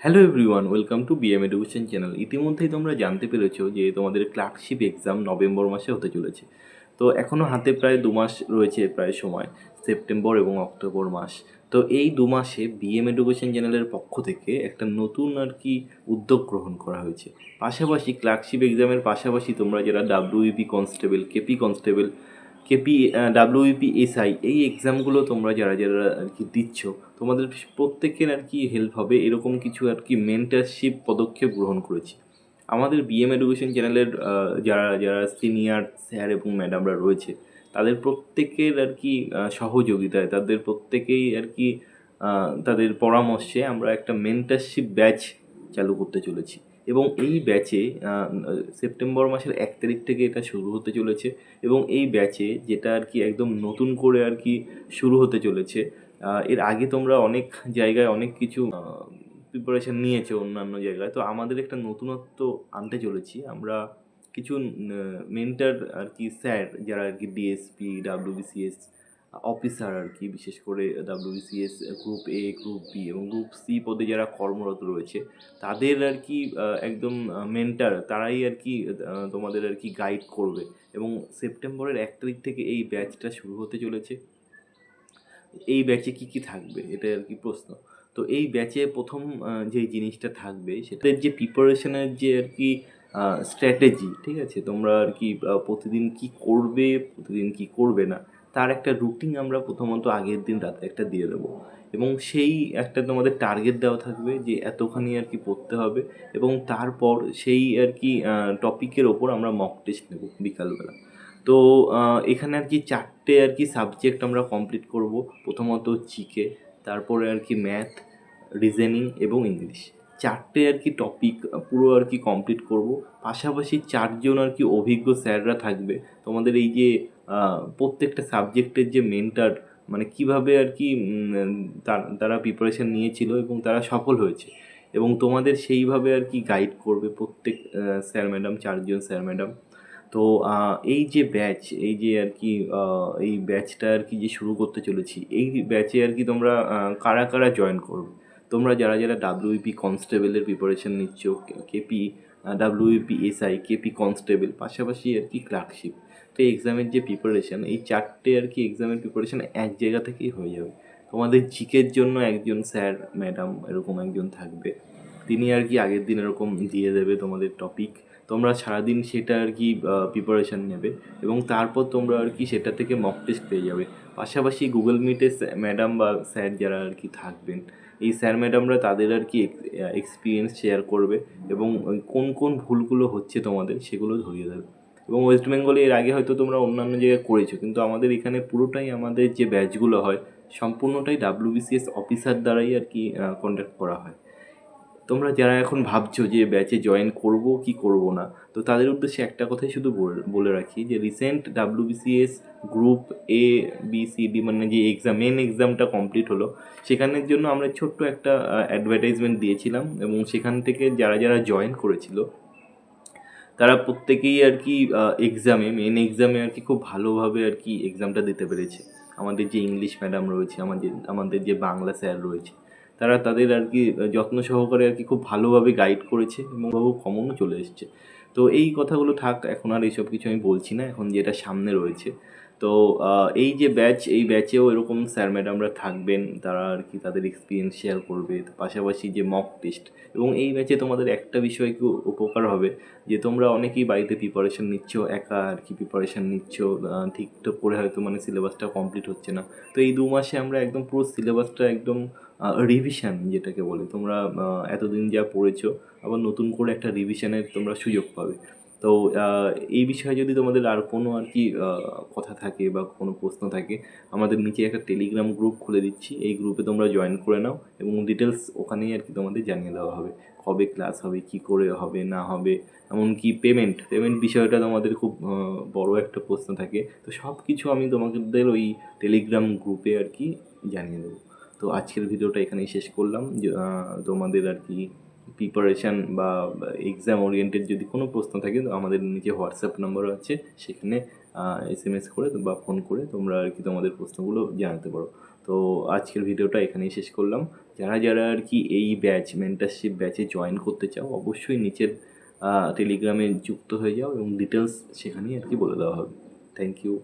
Hello everyone welcome to BM education channel ইতিমধ্যেই তোমরা জানতে পেরেছ যে তোমাদের ক্লার্কশিপ এক্সাম নভেম্বর মাসে হতে চলেছে। তো এখনও হাতে প্রায় দু মাস রয়েছে প্রায় সময়, সেপ্টেম্বর এবং অক্টোবর মাস। তো এই দু মাসে বিএম এডুকেশন চ্যানেলের পক্ষ থেকে একটা নতুন আর কি উদ্যোগ গ্রহণ করা হয়েছে। পাশাপাশি ক্লার্কশিপ এক্সামের পাশাপাশি তোমরা যারা WEP constable KP constable KP WEP SI এই এক্সামগুলো তোমরা যারা যারা আর কি দিচ্ছ, তোমাদের প্রত্যেকের আর কি হেল্প হবে, এরকম কিছু আর কি মেন্টারশিপ পদক্ষেপ গ্রহণ করেছি। আমাদের বিএম এডুকেশন চ্যানেলের যারা যারা সিনিয়র স্যার এবং ম্যাডামরা রয়েছে, তাদের প্রত্যেকের আর কি সহযোগিতায়, তাদের প্রত্যেকেই আর কি তাদের পরামর্শে আমরা একটা মেন্টারশিপ ব্যাচ চালু করতে চলেছি। এবং এই ব্যাচে সেপ্টেম্বর মাসের এক তারিখ থেকে এটা শুরু হতে চলেছে এবং এই ব্যাচে যেটা আর কি একদম নতুন করে আর কি শুরু হতে চলেছে এর আগে তোমরা অনেক জায়গায় অনেক কিছু প্রিপারেশন নিয়েছো অন্যান্য জায়গায়, তো আমাদের একটা নতুনত্ব আনতে চলেছি। আমরা কিছু মেন্টার আর কি স্যার যারা আর কি ডিএসপি ডাব্লিউবিসিএস অফিসার আর কি বিশেষ করে WBCS group A group B এবং গ্রুপ সি পদে যারা কর্মরত রয়েছে, তাদের আর কি একদম মেন্টার তারাই আর কি তোমাদের আর কি গাইড করবে এবং সেপ্টেম্বরের এক তারিখ থেকে এই ব্যাচটা শুরু হতে চলেছে। এই ব্যাচে কি কি থাকবে এটা আর কি প্রশ্ন। তো এই ব্যাচে প্রথম যে জিনিসটা থাকবে সেটার যে প্রিপারেশনের যে আর কি স্ট্র্যাটেজি ঠিক আছে? তোমরা আর কি প্রতিদিন কি করবে, প্রতিদিন কি করবে না তার একটা রুটিন আমরা প্রথমত আগের দিন রাতে একটা দিয়ে দেবো। এবং সেই একটা তোমাদের টার্গেট দেওয়া থাকবে যে এতখানি আর কি পড়তে হবে এবং তারপর সেই আর কি টপিকের ওপর আমরা মক টেস্ট নেব বিকালবেলা। তো এখানে আর কি চারটে আর কি সাবজেক্ট আমরা কমপ্লিট করব। প্রথমত জিকে তারপরে আর কি ম্যাথ রিজনিং এবং ইংলিশ চারটে আর কি টপিক পুরো আর কি কমপ্লিট করব। পাশাপাশি চারজন আর কি অভিজ্ঞ স্যাররা থাকবে। তোমাদের এই যে প্রত্যেকটা সাবজেক্টের যে মেন্টার মানে কীভাবে আর কি তার- প্রিপারেশন নিয়েছিল এবং তারা সফল হয়েছে। এবং তোমাদের সেইভাবে আর কি গাইড করবে প্রত্যেক স্যার ম্যাডাম চারজন স্যার ম্যাডাম তো এই যে ব্যাচ এই যে আর কি এই ব্যাচটা আর কি যে শুরু করতে চলেছি, এই ব্যাচে আর কি তোমরা কারা কারা জয়েন করবে? তোমরা যারা যারা ডাব্লিউপি কনস্টেবলের প্রিপারেশন নিচ্ছ KP WP SI KP constable পাশাপাশি আর কি ক্লার্কশিপ তো এক্সামের যে প্রিপারেশন এই চারটে আর কি এক্সামের প্রিপারেশান এক জায়গা থেকেই হয়ে যাবে। তোমাদের জিকের জন্য একজন স্যার ম্যাডাম এরকম একজন থাকবে। তিনি আর কি আগের দিন এরকম দিয়ে দেবে তোমাদের টপিক তোমরা সারাদিন সেটা আর কি প্রিপারেশান নেবে এবং তারপর তোমরা আর কি সেটা থেকে মক টেস্ট পেয়ে যাবে। পাশাপাশি গুগল মিটে ম্যাডাম বা স্যার যারা আর কি থাকবেন, এই স্যার ম্যাডামরা তাদের আর কি এক্সপিরিয়েন্স শেয়ার করবে এবং কোন কোন ভুলগুলো হচ্ছে তোমাদের সেগুলো ধরিয়ে দেবে। এবং ওয়েস্ট বেঙ্গলে এর আগে হয়তো তোমরা অন্যান্য জায়গায় করেছ, কিন্তু আমাদের এখানে পুরোটাই আমাদের যে ব্যাচগুলো হয়, সম্পূর্ণটাই ডাব্লিউবিসিএস অফিসার দ্বারাই আর কি কন্ডাক্ট করা হয়। তোমরা যারা এখন ভাবছ যে ব্যাচে জয়েন করব কি করব না, তো তাদের উদ্দেশ্যে একটা কথাই শুধু বল- রাখি যে recent WBCS group A B C D মানে যে এক্সাম মেন এক্সামটা কমপ্লিট হলো, সেখানের জন্য আমরা ছোট্ট একটা অ্যাডভার্টাইজমেন্ট দিয়েছিলাম এবং সেখান থেকে যারা যারা জয়েন করেছিল তারা প্রত্যেকেই আর কি এক্সামে মেন এক্সামে আর কি খুব ভালোভাবে আর কি এক্সামটা দিতে পেরেছে। আমাদের যে ইংলিশ ম্যাডাম রয়েছে, আমাদের আমাদের যে বাংলা স্যার রয়েছে, তারা তাদের আর কি যত্ন সহকারে আর কি খুব ভালোভাবে গাইড করেছে এবং কমনও চলে এসছে। তো এই কথাগুলো থাক, এখন আর এইসব কিছু আমি বলছি না, এখন যেটা সামনে রয়েছে। তো এই যে ব্যাচ এই ব্যাচেও এরকম স্যার ম্যাডামরা থাকবেন, তারা আর কি তাদের এক্সপিরিয়েন্স শেয়ার করবে পাশাপাশি যে মক টেস্ট এবং এই ব্যাচে তোমাদের একটা বিষয় কি উপকার হবে, যে তোমরা অনেকেই বাড়িতে প্রিপারেশন নিচ্ছ, একা আর কি প্রিপারেশন নিচ্ছ ঠিকঠাক করে হয়তো মানে সিলেবাসটা কমপ্লিট হচ্ছে না। তো এই দু মাসে আমরা একদম পুরো সিলেবাসটা একদম রিভিশন যেটাকে বলে। তোমরা এতদিন যা পড়েছো, আবার নতুন করে একটা রিভিশনের তোমরা সুযোগ পাবে। তো এই বিষয়ে যদি তোমাদের আর কোনো আর কি কথা থাকে বা কোনো প্রশ্ন থাকে, আমাদের নিচে একটা টেলিগ্রাম গ্রুপ খুলে দিচ্ছি। এই গ্রুপে তোমরা জয়েন করে নাও এবং ডিটেলস ওখানেই আর কি তোমাদের জানিয়ে দেওয়া হবে। কবে ক্লাস হবে, কি করে হবে, না হবে, এমনকি পেমেন্ট পেমেন্ট বিষয়টা তোমাদের খুব বড় একটা প্রশ্ন থাকে। তো সব কিছু আমি তোমাদের ওই টেলিগ্রাম গ্রুপে আর কি জানিয়ে দেবো। তো আজকের ভিডিওটা এখানেই শেষ করলাম। তোমাদের আর কি প্রিপারেশান বা এক্সাম ওরিয়েন্টেড যদি কোনো প্রশ্ন থাকে, তো আমাদের নিচে হোয়াটসঅ্যাপ নাম্বার আছে। সেখানে এস এম এস করে বা ফোন করে তোমরা আর কি তোমাদের প্রশ্নগুলো জানাতে পারো। তো আজকের ভিডিওটা এখানেই শেষ করলাম। যারা যারা আর কি এই ব্যাচ মেন্টারশিপ ব্যাচে জয়েন করতে চাও, অবশ্যই নিচের টেলিগ্রামে যুক্ত হয়ে যাও এবং ডিটেলস সেখানেই আর কি বলে দেওয়া হবে। Thank you